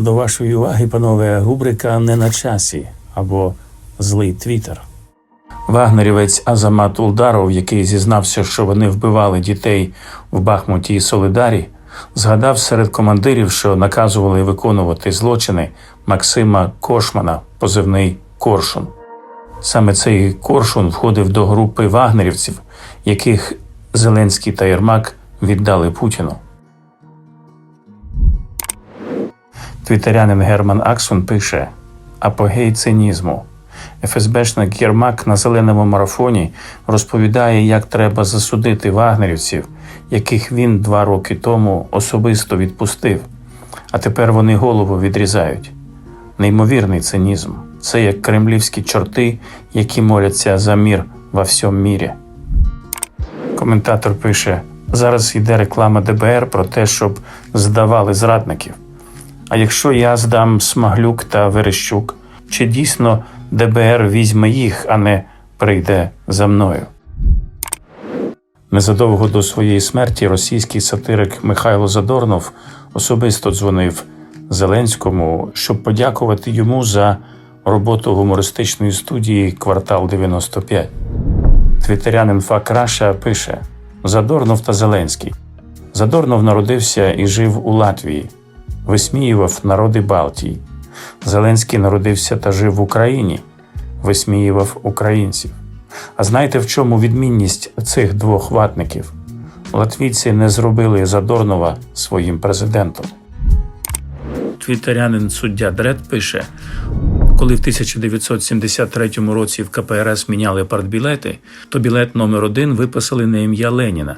До вашої уваги, панове, рубрика не на часі або злий твіттер. Вагнерівець Азамат Улдаров, який зізнався, що вони вбивали дітей в Бахмуті і Солидарі, згадав серед командирів, що наказували виконувати злочини Максима Кошмана, позивний Коршун. Саме цей Коршун входив до групи вагнерівців, яких Зеленський та Єрмак віддали Путіну. Твітерянин Герман Аксун пише: Апогей цинізму. ФСБшник Єрмак на зеленому марафоні розповідає, як треба засудити вагнерівців, яких він два роки тому особисто відпустив, а тепер вони голову відрізають. Неймовірний цинізм. Це як кремлівські чорти, які моляться за мір во всьому мірі. Коментатор пише: зараз йде реклама ДБР про те, щоб здавали зрадників. А якщо я здам Смаглюк та Верещук, чи дійсно ДБР візьме їх, а не прийде за мною? Незадовго до своєї смерті російський сатирик Михайло Задорнов особисто дзвонив Зеленському, щоб подякувати йому за роботу гумористичної студії Квартал 95. Твітерянин Фак Раша пише: Задорнов та Зеленський. Задорнов народився і жив у Латвії, висміював народи Балтії. Зеленський народився та жив в Україні, висміював українців. А знаєте, в чому відмінність цих двох ватників? Латвійці не зробили Задорнова своїм президентом. Твітерянин суддя Дред пише: коли в 1973 році в КПРС міняли партбілети, то білет номер один виписали на ім'я Леніна,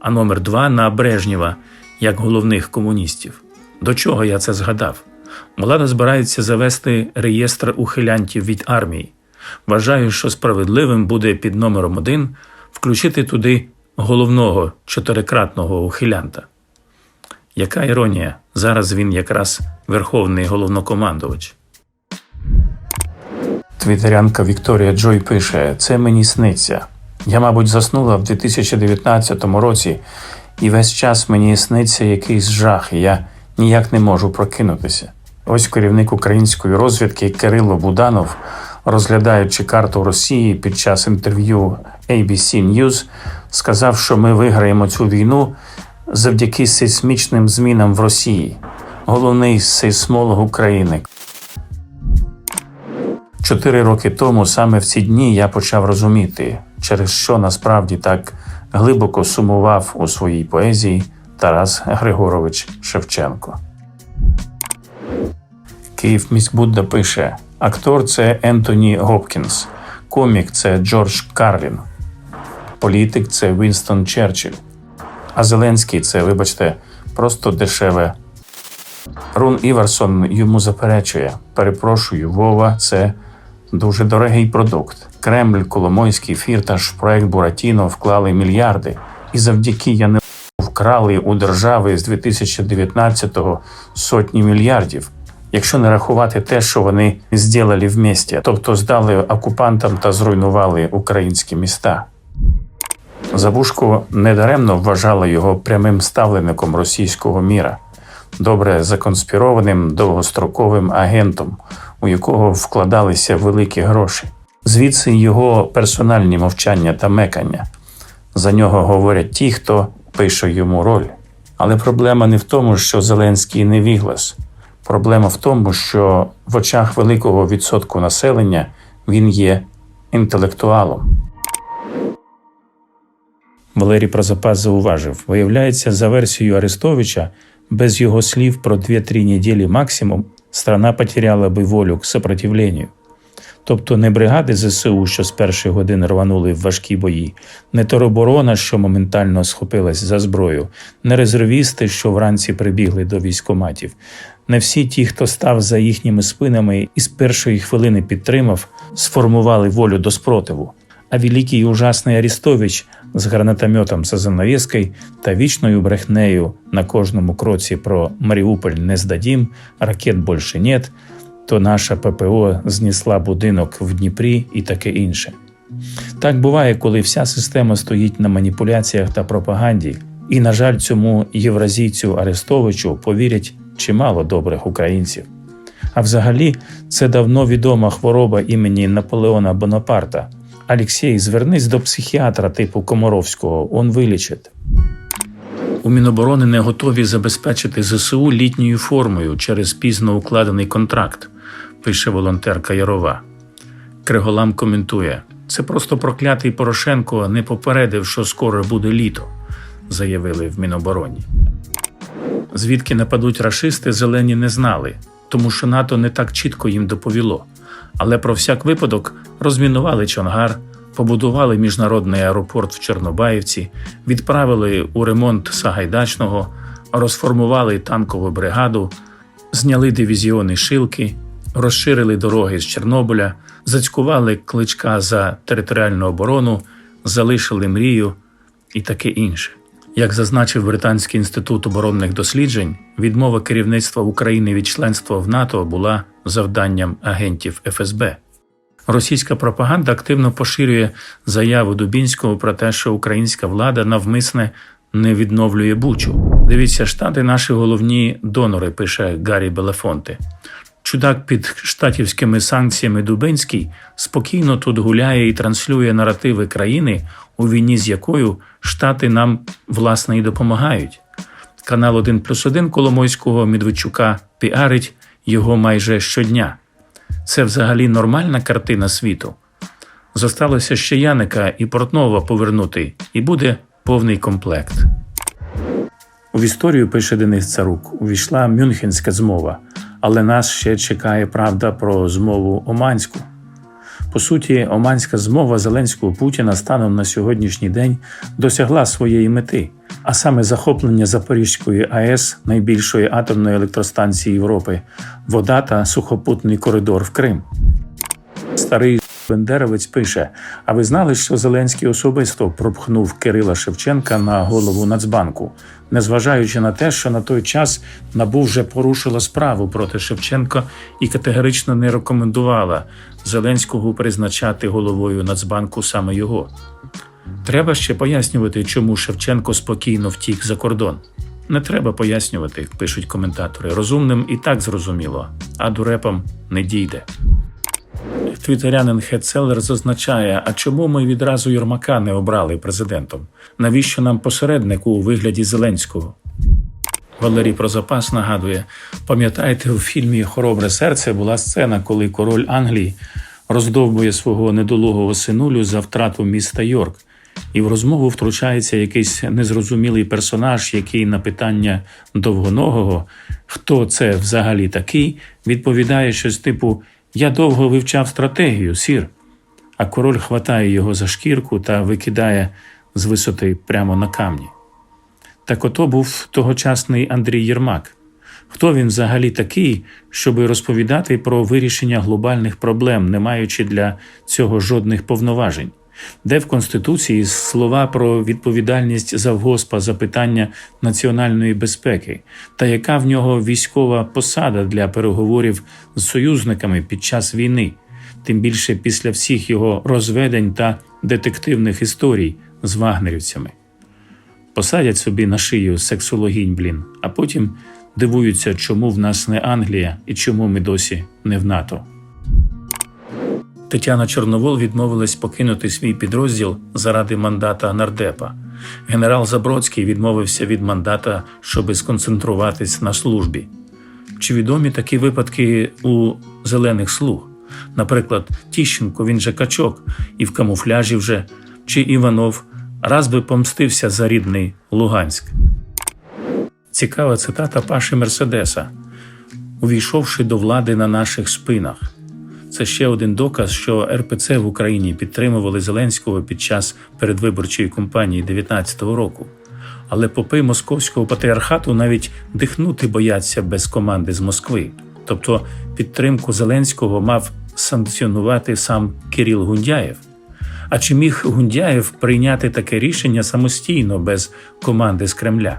а номер два на Брежнєва як головних комуністів. До чого я це згадав? Влада збирається завести реєстр ухилянтів від армії. Вважаю, що справедливим буде під номером один включити туди головного чотирикратного ухилянта. Яка іронія? Зараз він якраз верховний головнокомандувач. Твітерянка Вікторія Джой пише: Це мені сниться. Я, мабуть, заснула в 2019 році, і весь час мені сниться якийсь жах, я ніяк не можу прокинутися. Ось керівник української розвідки Кирило Буданов, розглядаючи карту Росії під час інтерв'ю ABC News, сказав, що ми виграємо цю війну завдяки сейсмічним змінам в Росії. Головний сейсмолог України. Чотири роки тому, саме в ці дні, я почав розуміти, через що насправді так глибоко сумував у своїй поезії Тарас Григорович Шевченко. Київ міськбудда пише: актор це Ентоні Гопкінс, комік це Джордж Карлін, політик це Вінстон Черчилль, а Зеленський це, вибачте, просто дешеве. Рун Іварсон йому заперечує: перепрошую, Вова, це дуже дорогий продукт. Кремль, Коломойський, Фірташ, проект Буратіно вклали мільярди, і завдяки я вкрали у держави з 2019-го сотні мільярдів. Якщо не рахувати те, що вони зробили в місті, тобто здали окупантам та зруйнували українські міста. Забушко недаремно вважала його прямим ставленником російського міра, добре законспірованим довгостроковим агентом, у якого вкладалися великі гроші. Звідси його персональні мовчання та мекання. За нього говорять ті, хто пише йому роль. Але проблема не в тому, що Зеленський невіглас. Проблема в тому, що в очах великого відсотку населення він є інтелектуалом. Валерій Прозапас зауважив: виявляється, за версією Арестовича, без його слів про 2-3 неділі максимум страна потеряла би волю к сопротивленню. Тобто не бригади ЗСУ, що з першої години рванули в важкі бої, не тероборона, що моментально схопилась за зброю, не резервісти, що вранці прибігли до військоматів, не всі ті, хто став за їхніми спинами і з першої хвилини підтримав, сформували волю до спротиву. А великий і ужасний Арістович з гранатометом за та вічною брехнею на кожному кроці про Маріуполь не здадім, ракет більше нет, то наша ППО знесла будинок в Дніпрі і таке інше. Так буває, коли вся система стоїть на маніпуляціях та пропаганді, і, на жаль, цьому євразійцю Арестовичу повірять чимало добрих українців. А взагалі, це давно відома хвороба імені Наполеона Бонапарта. Алексій, звернись до психіатра типу Комаровського, он вилічить. У Міноборони не готові забезпечити ЗСУ літньою формою через пізно укладений контракт, пише волонтерка Ярова. Криголам коментує: це просто проклятий Порошенко не попередив, що скоро буде літо, заявили в Мінобороні. Звідки нападуть рашисти, зелені не знали, тому що НАТО не так чітко їм доповіло. Але про всяк випадок розмінували Чонгар, побудували міжнародний аеропорт в Чорнобаївці, відправили у ремонт Сагайдачного, розформували танкову бригаду, зняли дивізіони Шилки, розширили дороги з Чорнобиля, зацькували кличка за територіальну оборону, залишили мрію і таке інше. Як зазначив Британський інститут оборонних досліджень, відмова керівництва України від членства в НАТО була завданням агентів ФСБ. Російська пропаганда активно поширює заяву Дубінського про те, що українська влада навмисне не відновлює Бучу. Дивіться, штати наші головні донори, пише Гаррі Белефонте. Чудак під штатівськими санкціями Дубинський спокійно тут гуляє і транслює наративи країни, у війні з якою штати нам власне і допомагають. Канал 1 плюс 1 Коломойського Медведчука піарить його майже щодня. Це взагалі нормальна картина світу. Зосталося ще Яника і Портнова повернути, і буде повний комплект. У історію пише Денис Царук. Увійшла Мюнхенська змова, але нас ще чекає правда про змову Оманську. По суті, Оманська змова Зеленського Путіна станом на сьогоднішній день досягла своєї мети, а саме захоплення Запорізької АЕС, найбільшої атомної електростанції Європи, вода та сухопутний коридор в Крим. Старий Бендеровець пише: А ви знали, що Зеленський особисто пропхнув Кирила Шевченка на голову Нацбанку, незважаючи на те, що на той час НАБУ вже порушила справу проти Шевченка і категорично не рекомендувала Зеленського призначати головою Нацбанку саме його. Треба ще пояснювати, чому Шевченко спокійно втік за кордон. Не треба пояснювати, пишуть коментатори. Розумним і так зрозуміло, а дурепам не дійде. Твітерянин Хетцелер зазначає, а чому ми відразу Єрмака не обрали президентом? Навіщо нам посередник у вигляді Зеленського? Валерій Прозапас нагадує: пам'ятаєте, у фільмі Хоробре серце була сцена, коли король Англії роздовбує свого недолугого синулю за втрату міста Йорк, і в розмову втручається якийсь незрозумілий персонаж, який на питання довгоногого, хто це взагалі такий, відповідає щось типу Я довго вивчав стратегію, сір. А король хватає його за шкірку та викидає з висоти прямо на камні. Так ото був тогочасний Андрій Єрмак. Хто він взагалі такий, щоби розповідати про вирішення глобальних проблем, не маючи для цього жодних повноважень? Де в Конституції слова про відповідальність завгоспа за питання національної безпеки, та яка в нього військова посада для переговорів з союзниками під час війни, тим більше після всіх його розведень та детективних історій з вагнерівцями? посадять собі на шию сексологінь, блін, а потім дивуються, чому в нас не Англія і чому ми досі не в НАТО. Тетяна Чорновол відмовилась покинути свій підрозділ заради мандата нардепа. Генерал Забродський відмовився від мандата, щоби сконцентруватись на службі. Чи відомі такі випадки у зелених слуг? Наприклад, Тіщенко, він же качок, і в камуфляжі вже, чи Іванов раз би помстився за рідний Луганськ. Цікава цитата Паші Мерседеса. Увійшовши до влади на наших спинах. Це ще один доказ, що РПЦ в Україні підтримували Зеленського під час передвиборчої кампанії 19-го року. Але попи московського патріархату навіть дихнути бояться без команди з Москви. Тобто підтримку Зеленського мав санкціонувати сам Кирил Гундяєв. А чи міг Гундяєв прийняти таке рішення самостійно без команди з Кремля?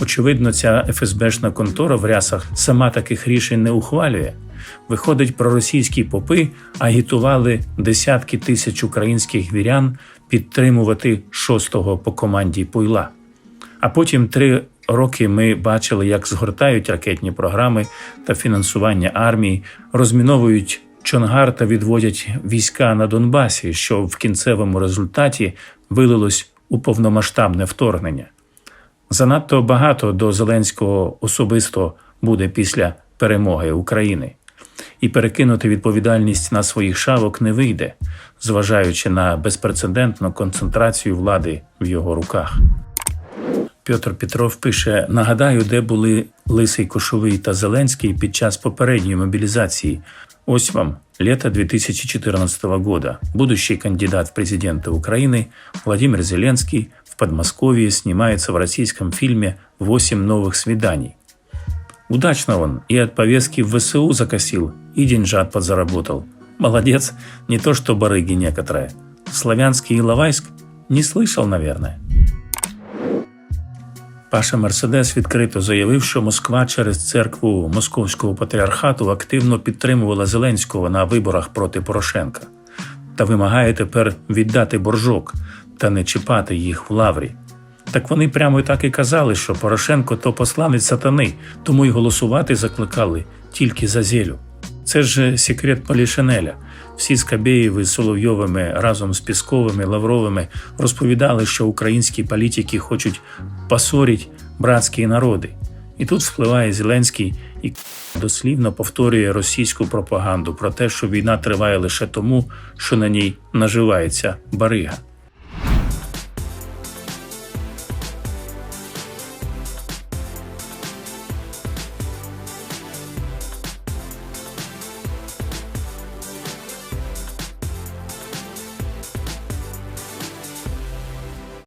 Очевидно, ця ФСБшна контора в рясах сама таких рішень не ухвалює. Виходить, проросійські попи агітували десятки тисяч українських вірян підтримувати шостого по команді Пуйла. А потім три роки ми бачили, як згортають ракетні програми та фінансування армії, розміновують Чонгар та відводять війська на Донбасі, що в кінцевому результаті вилилось у повномасштабне вторгнення. Занадто багато до Зеленського особисто буде після перемоги України, і перекинути відповідальність на своїх шавок не вийде, зважаючи на безпрецедентну концентрацію влади в його руках. Петр Петров пише: нагадаю, де були Лисий Кошовий та Зеленський під час попередньої мобілізації. Ось вам лето 2014 года. Будущий кандидат в президенты Украины Владимир Зеленский в Подмосковье снимается в российском фильме «Восемь новых свиданий». Удачно он и от повестки в ВСУ закосил, и деньжат подзаработал. Молодец, не то что барыги некоторые. Славянский Иловайск не слышал, наверное. Паша Мерседес відкрито заявив, що Москва через церкву Московського патріархату активно підтримувала Зеленського на виборах проти Порошенка та вимагає тепер віддати боржок та не чіпати їх в лаврі. Так вони прямо і так і казали, що Порошенко то посланець сатани, тому й голосувати закликали тільки за зелю. Це ж секрет Полішинеля. Всі Скабєєви з Соловйовими разом з Пісковими, Лавровими розповідали, що українські політики хочуть посоріть братські народи. І тут впливає Зеленський і дослівно повторює російську пропаганду про те, що війна триває лише тому, що на ній наживається барига.